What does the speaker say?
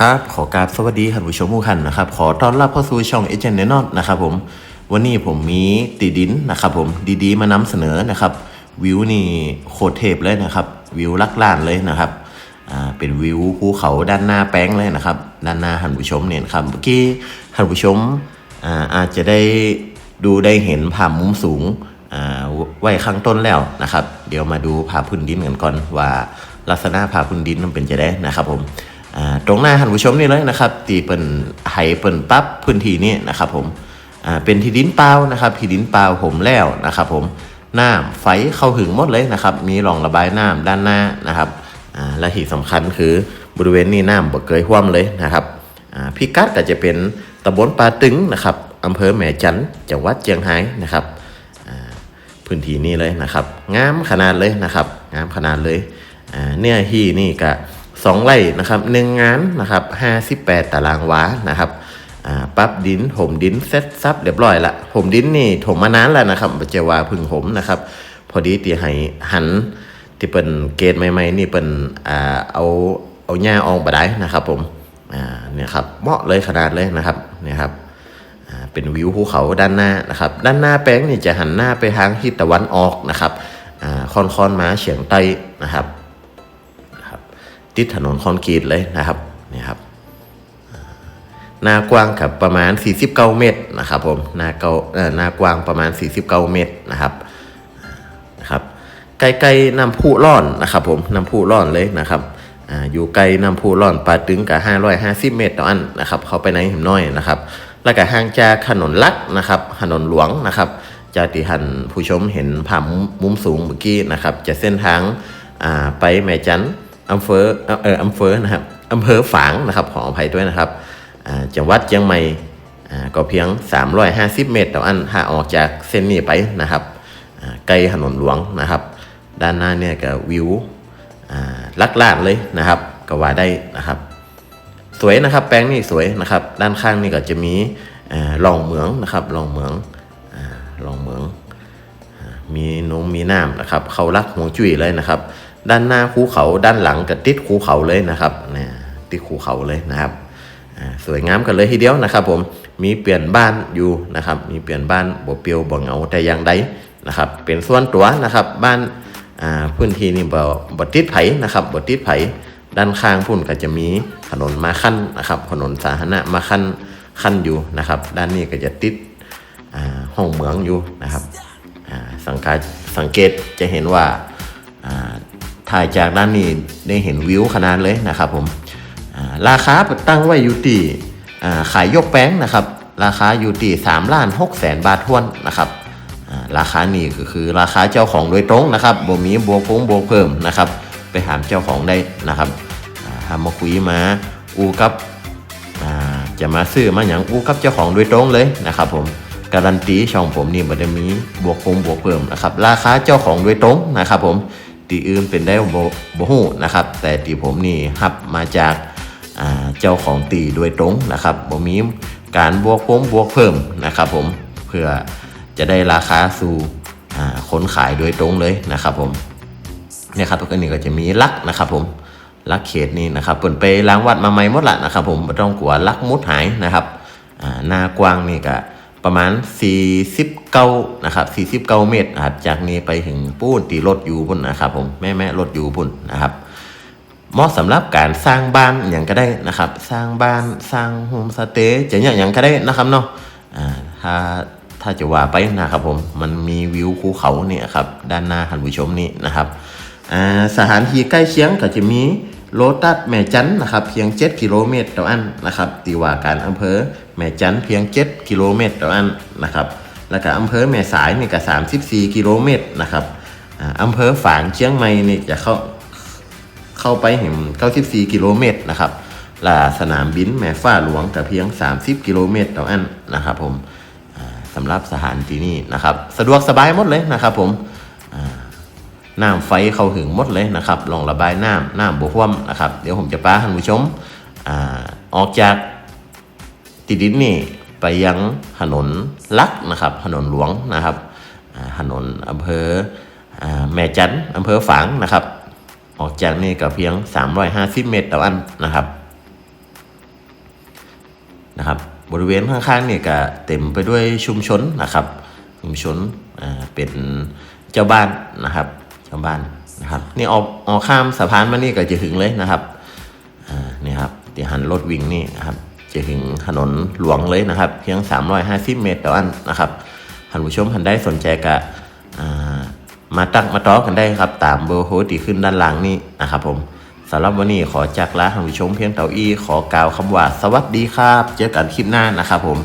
ครับ ขอกราบสวัสดีท่านผู้ชมทุกท่านนะครับ ขอต้อนรับเข้าสู่ช่องเอเจนต์แนนอนนะครับผม วันนี้ผมมีตีดินนะครับผมดีๆ มานำเสนอนะครับ วิวนี่โคตรเทพเลยนะครับ วิวลักล้านเลยนะครับ อ่า เป็นวิวภูเขาด้านหน้าแป้งเลยนะครับ ด้านหน้าท่านผู้ชมเนี่ยครับ เมื่อกี้ท่านผู้ชม อ่า อาจจะได้ดูได้เห็นภาพมุมสูง อ่า ไว้ข้างต้นแล้วนะครับ เดี๋ยวมาดูผ่าพื้นดินกันก่อนว่าลักษณะผ่าพื้นดินมันเป็นจะได้นะครับผม ตรงหน้าท่านผู้ชมนี่เลยนะครับ ตีเปิ่นไหเปินปั๊บพื้นที่นี้นะครับผมเป็นที่ดินเปล่านะครับที่ดินเปล่าผมแล้วนะครับ ผมน้ำไฟเข้าถึงหมดเลยนะครับ มีรองระบายน้ำด้านหน้านะครับและที่สำคัญคือบริเวณนี้น้ำบ่เกยห่วมเลยนะครับอ่าพิกัดก็จะเป็นตำบลปาตึงนะครับอำเภอแม่จันทร์จังหวัดเชียงรายนะครับพื้นที่นี้เลยนะครับงามขนาดเลยนะครับงามขนาดเลยเนื้อที่นี่ก็ สองไร่นะครับหนึ่งงานนะครับห้าสิบแปดตารางวานะครับปั๊บดินถมดินเซ็ตซับเรียบร้อยละถมดินนี่ถมมานานแล้วนะครับปัจว่าพึ่งถมนะครับ พอดีตีให้หันที่เป็นเกตใหม่ๆนี่เป็นอ่าเอาเอาหญ้าออกมาได้นะครับ ผมอ่าเนี่ยครับเหมาะเลยขนาดเลยนะครับเนี่ยครับอ่าเป็นวิวภูเขาด้านหน้านะครับ ด้านหน้าแป้งนี่จะหันหน้าไปทางทิศตะวันออกนะครับอ่าค่อนคอนๆมาเฉียงใต้นะครับ ติดถนนคอนกรีตเลยนะครับนี่ครับหน้ากว้างกับประมาณ 49 เมตรนะครับผมหน้าเกาเอ่อหน้ากว้างประมาณ 49 เมตรนะครับนะครับใกล้ๆน้ำพุร้อนนะครับผมน้ำพุร้อนเลยนะครับอยู่ใกล้น้ำพุร้อนปาตึงกับ 550 เมตรต่ออันนะครับ เข้าไปในหิมน้อยนะครับ แล้วก็ห่างจากถนนลักนะครับ ถนนหลวงนะครับ จากที่ท่านผู้ชมเห็นภาพมุมสูงเมื่อกี้นะครับ จะเส้นทางไปแม่จันท อำเภอเอออำเภอนะครับอำเภอฝางนะครับขออภัยด้วยนะครับจังหวัดเชียงใหม่ก็เพียง 350 เมตรต่ออันถ้าออกจากเส้นนี้ไปนะครับอ่าใกล้ถนนหลวงนะครับ ด้านหน้าเนี่ยก็วิวลักลานเลยนะครับ ก็ว่าได้นะครับ สวยนะครับแปลงนี่สวยนะครับ ด้านข้างนี่ก็จะมีอ่าร่องเหมืองนะครับร่องเหมืองอ่าร่องเหมือง มีนงมีน้ำนะครับ เขารักหวงจุ้ยเลยนะครับ ด้านหน้าภูเขาด้านหลังก็ติดภูเขาเลยนะครับเนี่ยติดภูเขาเลยนะครับสวยงามกันเลยทีเดียวนะครับ ผมมีเปลี่ยนบ้านอยู่นะครับ มีเปลี่ยนบ้านบ่เปียวบ่เหงาแต่อย่างใดนะครับ เป็นส่วนตัวนะครับบ้านอ่าพื้นที่นี่บ่บ่ติดไผนะครับบ่ติดไผด้านข้างพุ่นก็จะมีถนนมาขั้นนะครับ ถนนสาธารณะมาขั้นขั้นอยู่นะครับ ด้านนี้ก็จะติดอ่าห้องเหมืองอยู่นะครับอ่าสังเกตสังเกตจะเห็นว่าอ่า ถ่ายจากด้านนี้ได้เห็นวิวขนาดเลยนะครับผมราคาตั้งไว้อยู่ที่ขายยกแป้งนะครับ ราคาอยู่ที่3ล้าน6แสนบาททวนนะครับราคานี่ก็คือราคาเจ้าของโดยตรงนะครับบ่มีบวกพงบวกเพิ่มนะครับ ไปถามเจ้าของได้นะครับอ่าถ้ามาคุยมาอูกับจะมาซื้อมาอย่างอูกับเจ้าของโดยตรงเลยนะครับ ผมการันตีช่องผมนี่บ่ได้มีบวกพงบวกเพิ่มนะครับ ราคาเจ้าของโดยตรงนะครับ ผม ตีอื่นเป็นได้บ่บ่ฮู้นะครับ แต่ตีผมนี่รับมาจากเจ้าของตีโดยตรงนะครับบ่มีการบวกพงบวกเพิ่มนะครับ ผมเพื่อจะได้ราคาสู่คนขายโดยตรงเลยนะครับ ผมเนี่ยครับทุกคนนี่ก็จะมีลักนะครับ ผมลักเขตนี่นะครับเปิดไปล้างวัดมาใหม่หมดละนะครับ ผมไม่ต้องกลัวลักมุดหายนะครับหน้ากว้างนี่ก็ ประมาณ 49นะครับ49 เมตรนะครับจากนี้ไปถึงปูนตีรถอยู่พุ่นนะครับผมแม่แม่รถอยู่พุ่นนะครับเหมาะสำหรับการสร้างบ้านอย่างก็ได้นะครับ สร้างบ้านสร้างโฮมสเตย์จะอย่างอย่างก็ได้นะครับเนาะอ่าถ้าถ้าจะว่าไปนะครับผมมันมีวิวภูเขาเนี่ยครับด้านหน้าท่านผู้ชมนี่นะครับอ่าสถานที่ใกล้เคียงก็จะมี โลตัสแม่จันนะครับเพียง 7 กิโลเมตรต่ออันนะครับตีว่าการอำเภอแม่จันเพียง 7 กิโลเมตรต่ออันนะครับแล้วก็อำเภอแม่สายนี่ก็34 กิโลเมตรนะครับอำเภอฝางเชียงใหม่นี่จะเข้าเข้าไปเห็น94 กิโลเมตรนะครับลาสนามบินแม่ฟ้าหลวงแต่เพียง 30 กิโลเมตรต่ออันนะครับผมสำหรับสถานที่นี้นะครับ สะดวกสบายหมดเลยนะครับผม น้ำไฟเข้าถึงหมดเลยนะครับรองระบายน้ำน้ำบวท่วมนะครับ เดี๋ยวผมจะป้าท่านผู้ชมอออกจากติดดินนี่ไปยังถนนลักนะครับ ถนนหลวงนะครับถนนอำเภออแม่จันทร์อำเภอฝางนะครับ ออกจากนี่ก็เพียง 350 เมตรต่ออันนะครับนะครับ บริเวณข้างๆนี่ก็เต็มไปด้วยชุมชนนะครับ ชุมชนเป็นเจ้าบ้านนะครับ เจ้าบ้านนะครับ นี่ออกออกข้ามสะพานมานี่ก็จะถึงเลยนะครับอ่านี่ครับที่หันรถวิ่งนี่นะครับ จะถึงถนนหลวงเลยนะครับ เพียง 350 เมตรต่ออันนะครับท่านผู้ชมท่านได้สนใจกะอ่ามาตั้งมาต่อกันได้ครับ ตามเบอร์โฮที่ขึ้นด้านล่างนี่นะครับ ผมสำหรับวันนี้ขอจากลาท่านผู้ชมเพียงเต่าอี้ขอกล่าวคำว่าสวัสดีครับ เจอกันคลิปหน้านะครับผม